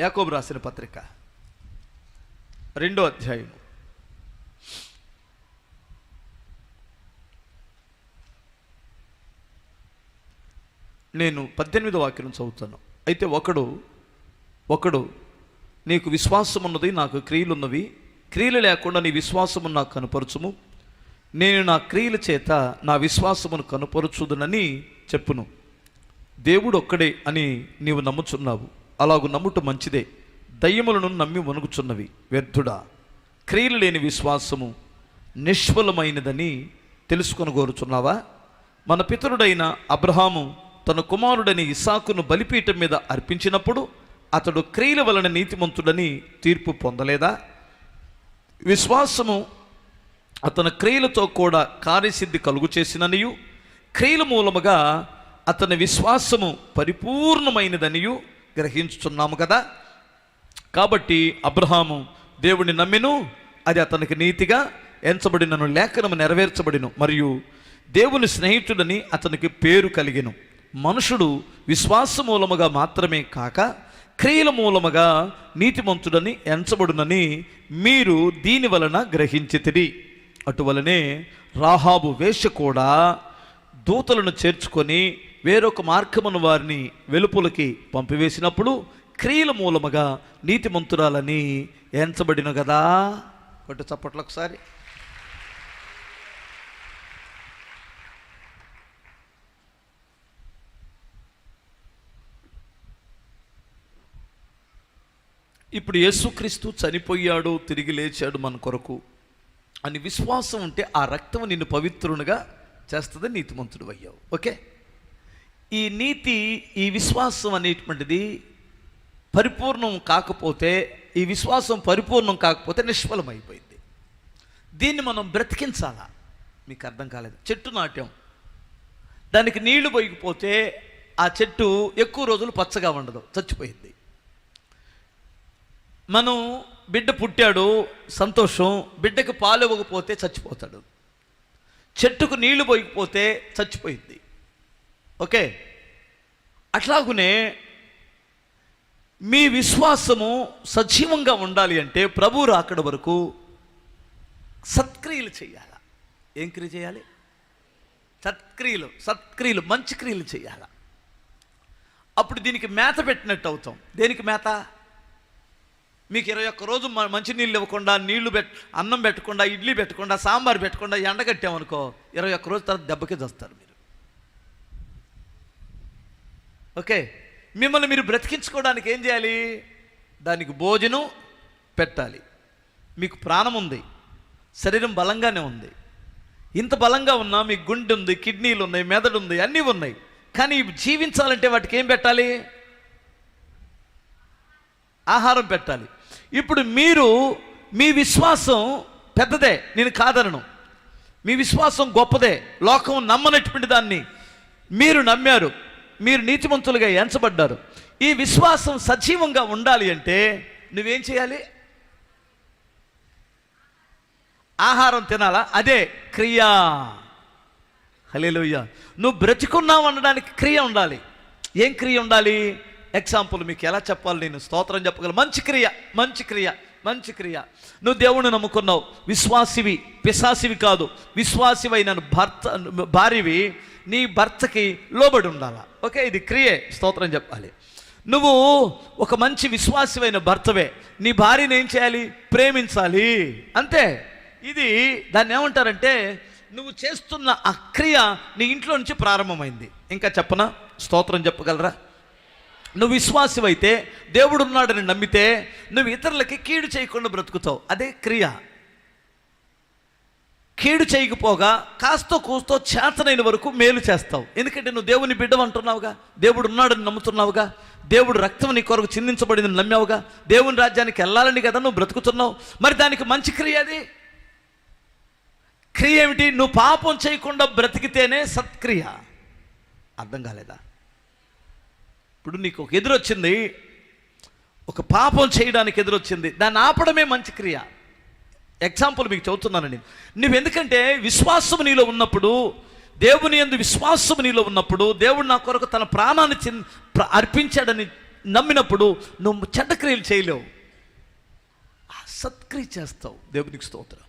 యాకోబు రాసిన పత్రిక రెండో అధ్యాయం నేను పద్దెనిమిదో వాక్యం చదువుతాను. అయితే ఒకడు ఒకడు నీకు విశ్వాసం ఉన్నది నాకు క్రియలు ఉన్నవి క్రియలు లేకుండా నీ విశ్వాసము నాకు కనపరచుము. నేను నా క్రియల చేత నా విశ్వాసమును కనపరచుదునని చెప్పును. దేవుడు ఒక్కడే అని నీవు నమ్ముచున్నావు. అలాగు నమ్ముట మంచిదే. దయ్యములను నమ్మి వణుకుచున్నవి వ్యర్థుడా. క్రియలు లేని విశ్వాసము నిష్ఫలమైనదని తెలుసుకొని కోరుచున్నావా మన పితరుడైన అబ్రహాము తన కుమారుడని ఇసాకును బలిపీఠం మీద అర్పించినప్పుడు అతడు క్రియల వలన నీతిమంతుడని తీర్పు పొందలేదా? విశ్వాసము అతని క్రియలతో కూడా కార్యసిద్ధి కలుగు చేసిననియు. క్రియల మూలముగా అతని విశ్వాసము పరిపూర్ణమైనదనియు. గ్రహించుచున్నాము కదా? కాబట్టి అబ్రహాము దేవుణ్ణి నమ్మిను అది అతనికి నీతిగా ఎంచబడినను లేఖనము నెరవేర్చబడిను మరియు దేవుని స్నేహితుడని అతనికి పేరు కలిగిను. మనుషుడు విశ్వాస మూలముగా మాత్రమే కాక క్రియల మూలముగా నీతిమంతుడని ఎంచబడునని మీరు దీని వలన గ్రహించితిరి. అటువలనే రాహాబు వేష కూడా దూతలను చేర్చుకొని వేరొక మార్గమును వారిని వెలుపులకి పంపివేసినప్పుడు క్రియల మూలముగా నీతిమంతురాలని ఎంచబడిన కదా? కొట్టు చప్పట్లు ఒకసారి. ఇప్పుడు యేసుక్రీస్తు చనిపోయాడు తిరిగి లేచాడు మన కొరకు. అని విశ్వాసం ఉంటే ఆ రక్తం నిన్ను పవిత్రునిగా చేస్తుంది నీతిమంతుడు అయ్యావు. ఓకే? ఈ నీతి ఈ విశ్వాసం అనేటువంటిది పరిపూర్ణం కాకపోతే ఈ విశ్వాసం పరిపూర్ణం కాకపోతే నిష్ఫలమైపోయింది. దీన్ని మనం బ్రతికించాలా? మీకు అర్థం కాలేదు. చెట్టు నాట్యం దానికి నీళ్ళు పోయకపోతే ఆ చెట్టు ఎక్కువ రోజులు పచ్చగా ఉండదు చచ్చిపోయింది. మనం బిడ్డ పుట్టాడు సంతోషం బిడ్డకు పాలు ఇవ్వకపోతే చచ్చిపోతాడు. చెట్టుకు నీళ్ళు పోయకపోతే చచ్చిపోయింది. ఓకే. అట్లాగునే మీ విశ్వాసము సజీవంగా ఉండాలి అంటే ప్రభు రాకడ వరకు సత్క్రియలు చేయాల? ఏం క్రియ చేయాలి? సత్క్రియలు సత్క్రియలు మంచి క్రియలు చేయాల? అప్పుడు దీనికి మేత పెట్టినట్టు అవుతాం. దేనికి మేత? మీకు ఇరవై ఒక్క రోజు మంచి మంచినీళ్ళు ఇవ్వకుండా నీళ్ళు పెట్ అన్నం పెట్టకుండా ఇడ్లీ పెట్టకుండా సాంబార్ పెట్టకుండా ఎండగట్టామనుకో ఇరవై ఒక్క రోజు తర్వాత దెబ్బకి చేస్తారు మీరు. ఓకే. మిమ్మల్ని మీరు బ్రతికించుకోవడానికి ఏం చేయాలి? దానికి భోజనం పెట్టాలి. మీకు ప్రాణం ఉంది. శరీరం బలంగానే ఉంది. ఇంత బలంగా ఉన్నా మీకు గుండె ఉంది కిడ్నీలు ఉన్నాయి మెదడు ఉంది అన్నీ ఉన్నాయి. కానీ జీవించాలంటే వాటికి ఏం పెట్టాలి? ఆహారం పెట్టాలి. ఇప్పుడు మీరు మీ విశ్వాసం పెద్దదే. నేను కాదనను. మీ విశ్వాసం గొప్పదే. లోకం నమ్మనటువంటి దాన్ని మీరు నమ్మారు. మీరు నీతిమంతులుగా ఎంచబడ్డారు. ఈ విశ్వాసం సజీవంగా ఉండాలి అంటే నువ్వేం చేయాలి? ఆహారం తినాలా? అదే క్రియా. హలేలుయ్య నువ్వు బ్రతికున్నావు అనడానికి క్రియ ఉండాలి. ఏం క్రియ ఉండాలి? ఎగ్జాంపుల్ మీకు ఎలా చెప్పాలి నేను? స్తోత్రం చెప్పగలను. మంచి క్రియ మంచి క్రియ. మంచి క్రియ. నువ్వు దేవుణ్ణి నమ్ముకున్నావు. విశ్వాసివి పిశాసివి కాదు. విశ్వాసివైన భర్త భార్యవి నీ భర్తకి లోబడి ఉండాలా? ఓకే ఇది క్రియే. స్తోత్రం చెప్పాలి. నువ్వు ఒక మంచి విశ్వాసమైన భర్తవే. నీ భార్యను ఏం చేయాలి? ప్రేమించాలి. అంతే. ఇది దాన్ని ఏమంటారంటే నువ్వు చేస్తున్న ఆ క్రియ నీ ఇంట్లో నుంచి ప్రారంభమైంది. ఇంకా చెప్పనా? స్తోత్రం చెప్పగలరా? నువ్వు విశ్వాసమైతే దేవుడు ఉన్నాడని నమ్మితే నువ్వు ఇతరులకి కీడు చేయకుండా బ్రతుకుతావు. అదే క్రియ. కీడు చేయకపోగా కాస్తో కూస్తో చేతనైన వరకు మేలు చేస్తావు. ఎందుకంటే నువ్వు దేవుని బిడ్డవంటున్నావుగా దేవుడు ఉన్నాడని నమ్ముతున్నావుగా దేవుడు రక్తం నీ కొరకు చిందించబడిందని నమ్మావుగా దేవుని రాజ్యానికి వెళ్ళాలని కదా నువ్వు బ్రతుకుతున్నావు. మరి దానికి మంచి క్రియ అది? క్రియ ఏమిటి? నువ్వు పాపం చేయకుండా బ్రతికితేనే సత్క్రియ. అర్థం కాలేదా? ఇప్పుడు నీకు ఒక ఎదురొచ్చింది. ఒక పాపం చేయడానికి ఎదురొచ్చింది. దాన్ని ఆపడమే మంచి క్రియ. ఎగ్జాంపుల్ మీకు చెబుతున్నాను నేను. నువ్వు ఎందుకంటే విశ్వాసం నీలో ఉన్నప్పుడు దేవుని ఎందు విశ్వాసం నీలో ఉన్నప్పుడు దేవుడు నా కొరకు తన ప్రాణాన్ని చి అర్పించాడని నమ్మినప్పుడు నువ్వు చెడ్డ క్రియలు చేయలేవు. ఆ సత్క్రియ చేస్తావు. దేవునికి స్తోత్రం.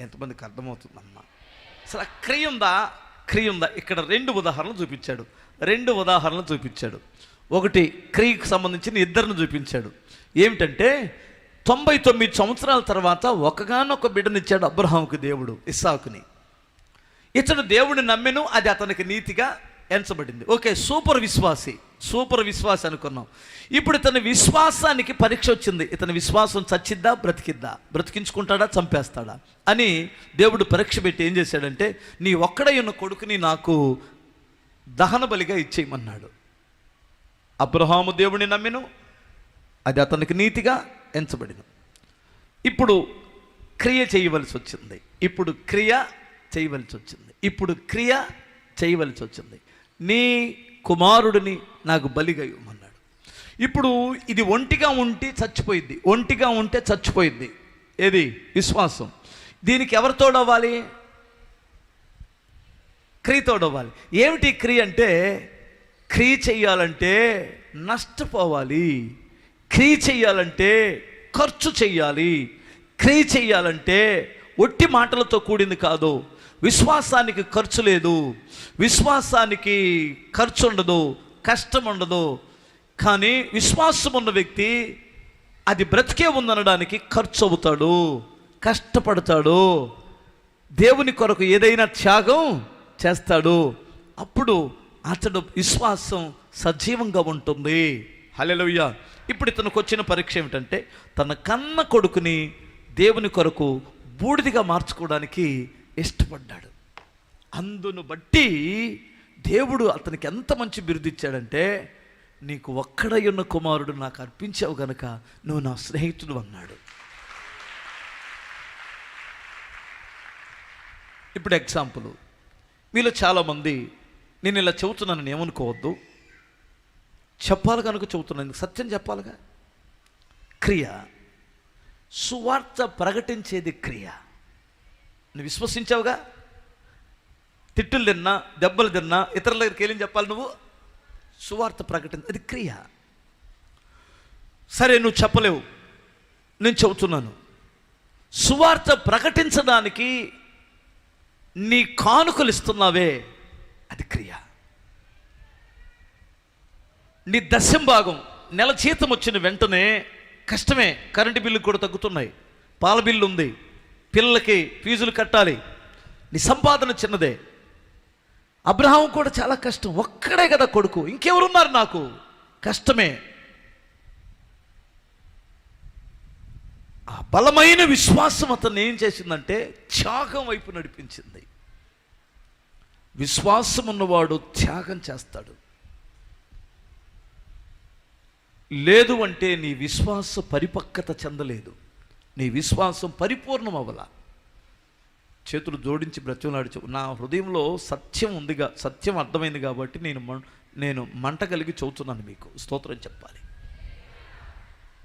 ఎంతమందికి అర్థమవుతుందమ్మా. అసలు ఆ క్రియ ఉందా? క్రియ ఉందా? ఇక్కడ రెండు ఉదాహరణలు చూపించాడు. రెండు ఉదాహరణలు చూపించాడు. ఒకటి క్రియకు సంబంధించిన ఇద్దరిని చూపించాడు. ఏమిటంటే తొంభై తొమ్మిది సంవత్సరాల తర్వాత ఒకగానొక బిడ్డనిచ్చాడు అబ్రహాంకు దేవుడు ఇస్సాకుని. ఇతడు దేవుడిని నమ్మెను అది అతనికి నీతిగా ఎంచబడింది. ఓకే సూపర్ విశ్వాసి సూపర్ విశ్వాసి అనుకున్నాం. ఇప్పుడు ఇతని విశ్వాసానికి పరీక్ష వచ్చింది. ఇతని విశ్వాసం చచ్చిద్దా బ్రతికిద్దా? బ్రతికించుకుంటాడా చంపేస్తాడా? అని దేవుడు పరీక్ష పెట్టి ఏం చేశాడంటే నీ ఒక్కడై ఉన్న కొడుకుని నాకు దహన బలిగా ఇచ్చేయమన్నాడు. అబ్రహాము దేవుడిని నమ్మిను అది అతనికి నీతిగా ఎంచబడిను. ఇప్పుడు క్రియ చేయవలసి వచ్చింది. ఇప్పుడు క్రియ చేయవలసి వచ్చింది. ఇప్పుడు క్రియ చేయవలసి వచ్చింది. నీ కుమారుడిని నాకు బలిగా ఇవ్వమన్నాడు. ఇప్పుడు ఇది ఒంటిగా ఉంటే చచ్చిపోయింది ఒంటిగా ఉంటే చచ్చిపోయింది ఏది? విశ్వాసం. దీనికి ఎవరు తోడవ్వాలి? క్రియ అవ్వాలి ఏమిటి క్రియ అంటే? క్రియ చెయ్యాలంటే నష్టపోవాలి. క్రియ చెయ్యాలంటే ఖర్చు చెయ్యాలి. క్రియ చెయ్యాలంటే ఒట్టి మాటలతో కూడింది కాదు. విశ్వాసానికి ఖర్చు లేదు. విశ్వాసానికి ఖర్చు ఉండదు. కష్టం ఉండదు. కానీ విశ్వాసం ఉన్న వ్యక్తి అది బ్రతికే ఉందనడానికి ఖర్చు అవుతాడు. కష్టపడతాడు. దేవుని కొరకు ఏదైనా త్యాగం చేస్తాడు. అప్పుడు అతడు విశ్వాసం సజీవంగా ఉంటుంది. హలెలుయ్య ఇప్పుడు ఇతనికి వచ్చిన పరీక్ష ఏమిటంటే తన కన్న కొడుకుని దేవుని కొరకు బూడిదిగా మార్చుకోవడానికి ఇష్టపడ్డాడు. అందును బట్టి దేవుడు అతనికి ఎంత మంచి బిరుదు ఇచ్చాడంటే నీకు ఒక్కడై ఉన్న కుమారుడు నాకు అర్పించావు గనక నువ్వు నా స్నేహితుడు అన్నాడు. ఇప్పుడు ఎగ్జాంపుల్. మీలో చాలామంది నేను ఇలా చెబుతున్నానని ఏమనుకోవద్దు. చెప్పాలి కనుక చెబుతున్నాను. సత్యం చెప్పాలిగా? క్రియ. సువార్త ప్రకటించేది క్రియ. నువ్వు విశ్వసించావుగా? తిట్టులు తిన్నా దెబ్బలు తిన్నా ఇతరుల దగ్గరికి వెళ్ళి చెప్పాలి నువ్వు? సువార్త ప్రకటన అది క్రియ. సరే నువ్వు చెప్పలేవు. నేను చెబుతున్నాను. సువార్త ప్రకటించడానికి నీ కానుకలు ఇస్తున్నావే. అది క్రియ. నీ దశం భాగం నెల జీతం వచ్చిన వెంటనే కష్టమే కరెంటు బిల్లు కూడా తగ్గుతున్నాయి. పాల బిల్లు ఉంది. పిల్లలకి ఫీజులు కట్టాలి. నీ సంపాదన చిన్నదే. అబ్రహాం కూడా చాలా కష్టం. ఒక్కడే కదా కొడుకు. ఇంకెవరున్నారు నాకు? కష్టమే. ఆ బలమైన విశ్వాసం అతన్ని ఏం చేసిందంటే త్యాగం వైపు నడిపించింది. విశ్వాసం ఉన్నవాడు త్యాగం చేస్తాడు. లేదు అంటే నీ విశ్వాస పరిపక్వత చెందలేదు. నీ విశ్వాసం పరిపూర్ణం అవ్వలా చేతులు జోడించి బ్రతిమలాడి నా హృదయంలో సత్యం ఉందిగా సత్యం అర్థమైంది కాబట్టి నేను మం- నేను మంట కలిగి చదువుతున్నాను మీకు. స్తోత్రం చెప్పాలి.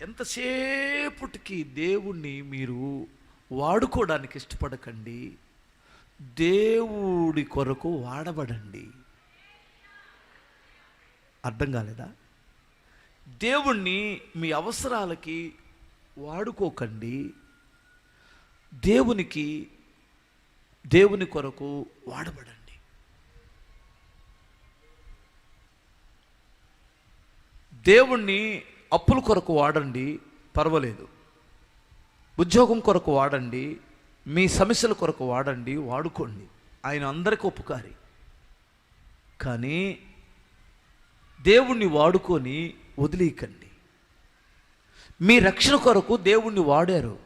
ఎంతసేపటికి దేవుణ్ణి మీరు వాడుకోవడానికి ఇష్టపడకండి. దేవుడి కొరకు వాడబడండి. అర్థం కాలేదా? దేవుణ్ణి మీ అవసరాలకి వాడుకోకండి. దేవునికి దేవుని కొరకు వాడబడండి. దేవుణ్ణి అప్పుల కొరకు వాడండి పర్వాలేదు. ఉద్యోగం కొరకు వాడండి మీ సమస్యల కొరకు వాడండి వాడుకోండి. ఆయన అందరికీ ఉపకారి. కానీ దేవుణ్ణి వాడుకొని వదిలేయకండి. మీ రక్షణ కొరకు దేవుణ్ణి వాడారు.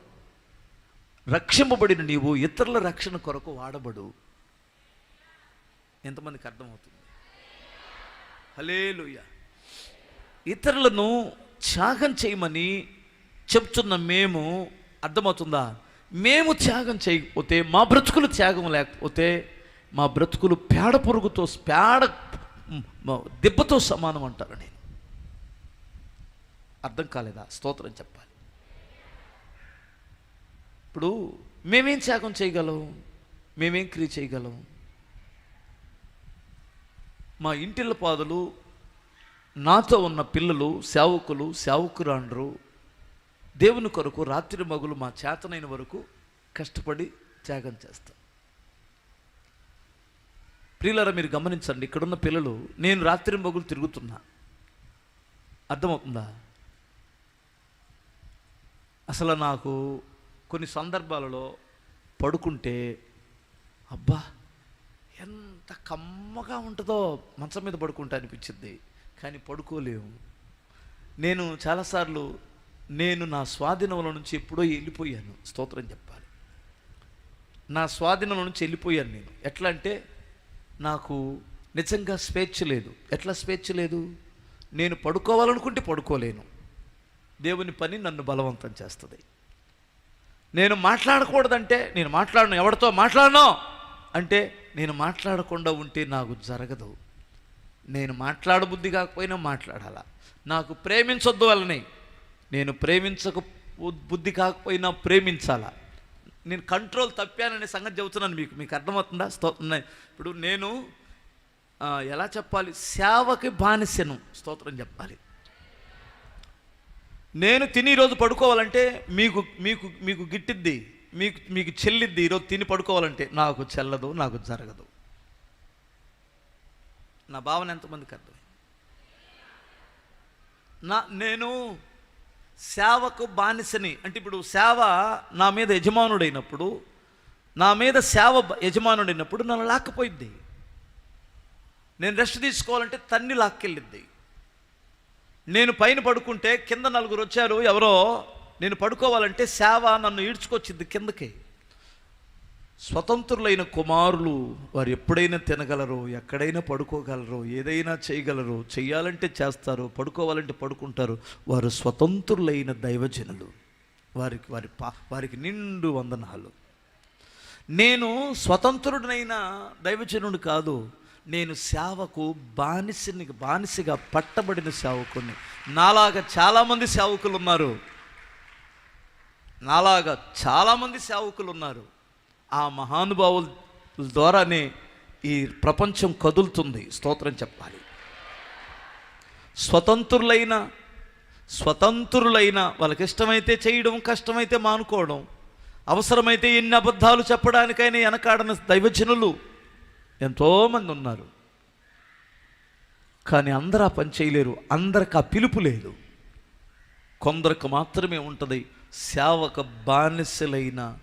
రక్షింపబడిన నీవు ఇతరుల రక్షణ కొరకు వాడబడు. ఎంతమందికి అర్థమవుతుంది? హలేలుయ్య ఇతరులను త్యాగం చేయమని చెప్తున్న మేము అర్థమవుతుందా? మేము త్యాగం చేయకపోతే మా బ్రతుకులు త్యాగం లేకపోతే మా బ్రతుకులు పేడ పొరుగుతో పేడ దెబ్బతో సమానం అంటారు నేను. అర్థం కాలేదా? స్తోత్రం చెప్పాలి. ఇప్పుడు మేమేం త్యాగం చేయగలం? మేమేం క్రియ చేయగలం? మా ఇంటిళ్ళ పాదులు నాతో ఉన్న పిల్లలు సేవకులు సేవకురాండ్రు దేవుని కొరకు రాత్రి మగులు మా చేతనైన వరకు కష్టపడి త్యాగం చేస్తాం ప్రియులరా మీరు గమనించండి ఇక్కడున్న పిల్లలు నేను రాత్రి మగులు తిరుగుతున్నా. అర్థమవుతుందా? అసలు నాకు కొన్ని సందర్భాలలో పడుకుంటే అబ్బా ఎంత కమ్మగా ఉంటుందో మంచం మీద పడుకుంటా అనిపించింది. కానీ పడుకోలేము నేను చాలాసార్లు నేను నా స్వాధీనంలో నుంచి ఎప్పుడో వెళ్ళిపోయాను. స్తోత్రం చెప్పాలి. నా స్వాధీనంలో నుంచి వెళ్ళిపోయాను నేను. ఎట్లా అంటే నాకు నిజంగా స్వేచ్ఛ లేదు. ఎట్లా స్వేచ్ఛ లేదు? నేను పడుకోవాలనుకుంటే పడుకోలేను. దేవుని పని నన్ను బలవంతం చేస్తుంది. నేను మాట్లాడకూడదంటే నేను మాట్లాడను. ఎవరితో మాట్లాడను? అంటే నేను మాట్లాడకుండా ఉంటే నాకు జరగదు. నేను మాట్లాడబుద్ధి కాకపోయినా మాట్లాడాలా? నాకు ప్రేమించొద్దు వలనే నేను ప్రేమించక బుద్ధి కాకపోయినా ప్రేమించాలా? నేను కంట్రోల్ తప్పాననే సంగతి చెబుతున్నాను మీకు. మీకు అర్థమవుతుందా? స్తోత్రం. ఇప్పుడు నేను ఎలా చెప్పాలి? సేవకి బానిసను. స్తోత్రం చెప్పాలి. నేను తిని ఈరోజు పడుకోవాలంటే మీకు మీకు మీకు గిట్టిద్ది. మీకు మీకు చెల్లిద్ది. ఈరోజు తిని పడుకోవాలంటే నాకు చెల్లదు నాకు జరగదు. నా భావన ఎంతమందికి అర్థం నా నేను సేవకు బానిసని అంటే ఇప్పుడు సేవ నా మీద యజమానుడైనప్పుడు నా మీద సేవ యజమానుడైనప్పుడు నన్ను లాక్కపోయింది నేను రెస్ట్ తీసుకోవాలంటే తన్ని లాక్కెళ్ళిద్ది. నేను పైన పడుకుంటే కింద నలుగురు వచ్చారు ఎవరో నేను పడుకోవాలంటే సేవ నన్ను ఈడ్చుకొచ్చింది కిందకి. స్వతంత్రులైన కుమారులు వారు ఎప్పుడైనా తినగలరు ఎక్కడైనా పడుకోగలరు ఏదైనా చేయగలరు చేయాలంటే చేస్తారు పడుకోవాలంటే పడుకుంటారు వారు స్వతంత్రులైన దైవజనులు. వారికి వారి పా వారికి నిండు వందనాలు. నేను స్వతంత్రుడినైన దైవజనుడు కాదు. నేను సేవకు బానిసని బానిసగా పట్టబడిన సేవకుని నాలాగా చాలామంది సేవకులు ఉన్నారు నాలాగా చాలామంది సేవకులు ఉన్నారు ఆ మహానుభావుల ద్వారానే ఈ ప్రపంచం కదులుతుంది. స్తోత్రం చెప్పాలి. స్వతంత్రులైన స్వతంత్రులైన వాళ్ళకి ఇష్టమైతే చేయడం కష్టమైతే మానుకోవడం అవసరమైతే ఎన్ని అబద్ధాలు చెప్పడానికైనా వెనకాడన దైవజనులు ఎంతోమంది ఉన్నారు. కానీ అందరూ ఆ పని చేయలేరు. అందరికి ఆ పిలుపు లేదు. కొందరికి మాత్రమే ఉంటుంది సేవక బానిసలైన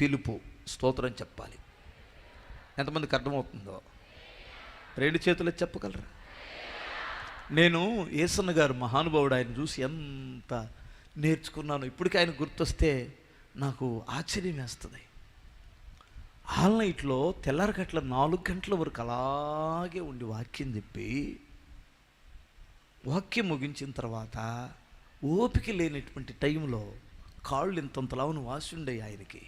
పిలుపు. స్తోత్రం చెప్పాలి. ఎంతమందికి అర్థమవుతుందో? రెండు చేతులు చెప్పగలరా? నేను ఏసన్న గారు మహానుభావుడు ఆయన చూసి ఎంత నేర్చుకున్నాను ఇప్పటికీ ఆయన గుర్తొస్తే నాకు ఆశ్చర్యం వేస్తుంది. ఆల్ నైట్లో తెల్లారగట్ల నాలుగు గంటల వరకు అలాగే ఉండి వాక్యం చెప్పి వాక్యం ముగించిన తర్వాత ఓపిక లేనటువంటి టైంలో కాళ్ళు ఇంతంతలా వాసి ఉండే ఆయనకి.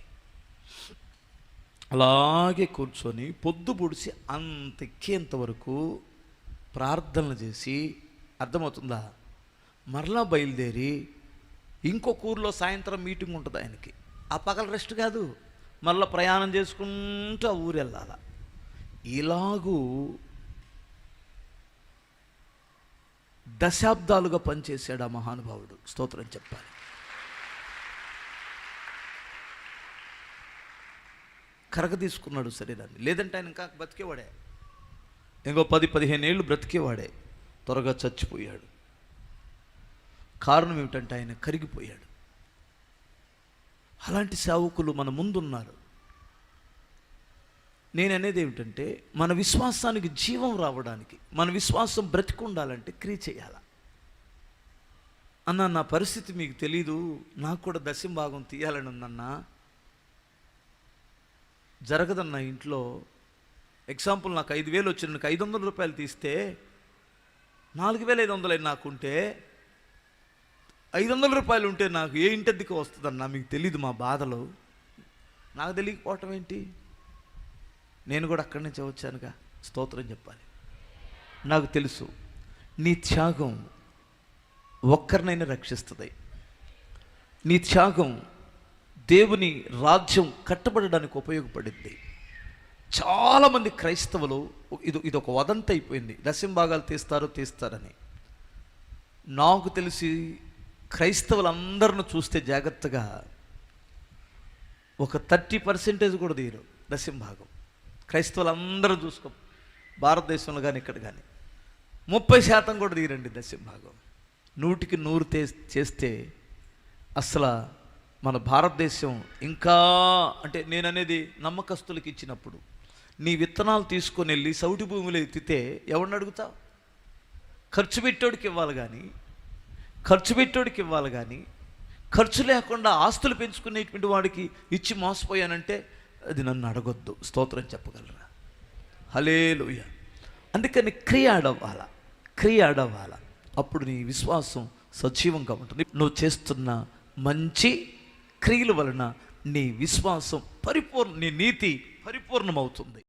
అలాగే కూర్చొని పొద్దు పొడిచి అంత ఎక్కేంతవరకు ప్రార్థనలు చేసి అర్థమవుతుందా? మరలా బయలుదేరి ఇంకొక ఊర్లో సాయంత్రం మీటింగ్ ఉంటుంది ఆయనకి. ఆ పగల రెస్ట్ కాదు. మళ్ళీ ప్రయాణం చేసుకుంటూ ఆ ఊరు వెళ్ళాల. ఇలాగూ దశాబ్దాలుగా పనిచేశాడు ఆ మహానుభావుడు. స్తోత్రం చెప్పాలి. కరగ తీసుకున్నాడు శరీరాన్ని. లేదంటే ఆయన ఇంకా బ్రతికేవాడే ఇంకో పది పదిహేను ఏళ్ళు బ్రతికేవాడే. త్వరగా చచ్చిపోయాడు. కారణం ఏమిటంటే ఆయన కరిగిపోయాడు. అలాంటి సేవకులు మన ముందున్నారు. నేను అనేది ఏమిటంటే మన విశ్వాసానికి జీవం రావడానికి మన విశ్వాసం బ్రతికుండాలంటే క్రియ చేయాల? అన్న నా పరిస్థితి మీకు తెలీదు. నాకు కూడా దశం భాగం తీయాలని ఉందన్నా జరగదన్న ఇంట్లో ఎగ్జాంపుల్ నాకు ఐదు వేలు వచ్చిన నాకు ఐదు వందల రూపాయలు తీస్తే నాలుగు వేల ఐదు వందలు నాకుంటే ఐదు వందల రూపాయలు ఉంటే నాకు ఏ ఇంటద్దికి వస్తుందన్న మీకు తెలియదు మా బాధలు. నాకు తెలియకపోవటం ఏంటి? నేను కూడా అక్కడి నుంచే వచ్చానుగా. స్తోత్రం చెప్పాలి. నాకు తెలుసు నీ త్యాగం ఒక్కరినైనా రక్షిస్తుంది. నీ త్యాగం దేవుని రాజ్యం కట్టబడడానికి ఉపయోగపడింది. చాలామంది క్రైస్తవులు ఇది ఇది ఒక వదంత అయిపోయింది. దశం భాగాలు తీస్తారు తీస్తారని. నాకు తెలిసి క్రైస్తవులందరిని చూస్తే జాగ్రత్తగా ఒక థర్టీ పర్సెంటేజ్ కూడా తీయరు దశంభాగం క్రైస్తవులందరూ చూసుకో భారతదేశంలో కానీ ఇక్కడ కానీ. ముప్పై శాతం కూడా తీరండి దశంభాగం నూటికి నూరు తే చేస్తే అసలు మన భారతదేశం ఇంకా అంటే నేను అనేది నమ్మకస్తులకు ఇచ్చినప్పుడు నీ విత్తనాలు తీసుకొని వెళ్ళి సౌటి భూమిలో ఎత్తితే ఎవరిని అడుగుతావు? ఖర్చు పెట్టోడికి ఇవ్వాలి కానీ ఖర్చు పెట్టోడికి ఇవ్వాలి కానీ ఖర్చు లేకుండా ఆస్తులు పెంచుకునేటువంటి వాడికి ఇచ్చి మోసపోయానంటే అది నన్ను అడగొద్దు. స్తోత్రం చెప్పగలరా? హలే అందుకని క్రియ ఆడవ్వాల క్రియ ఆడవ్వాల అప్పుడు నీ విశ్వాసం సజీవంగా ఉంటుంది. నువ్వు చేస్తున్న మంచి క్రియల వలన నీ విశ్వాసం పరిపూర్ణ నీ నీతి పరిపూర్ణమవుతుంది.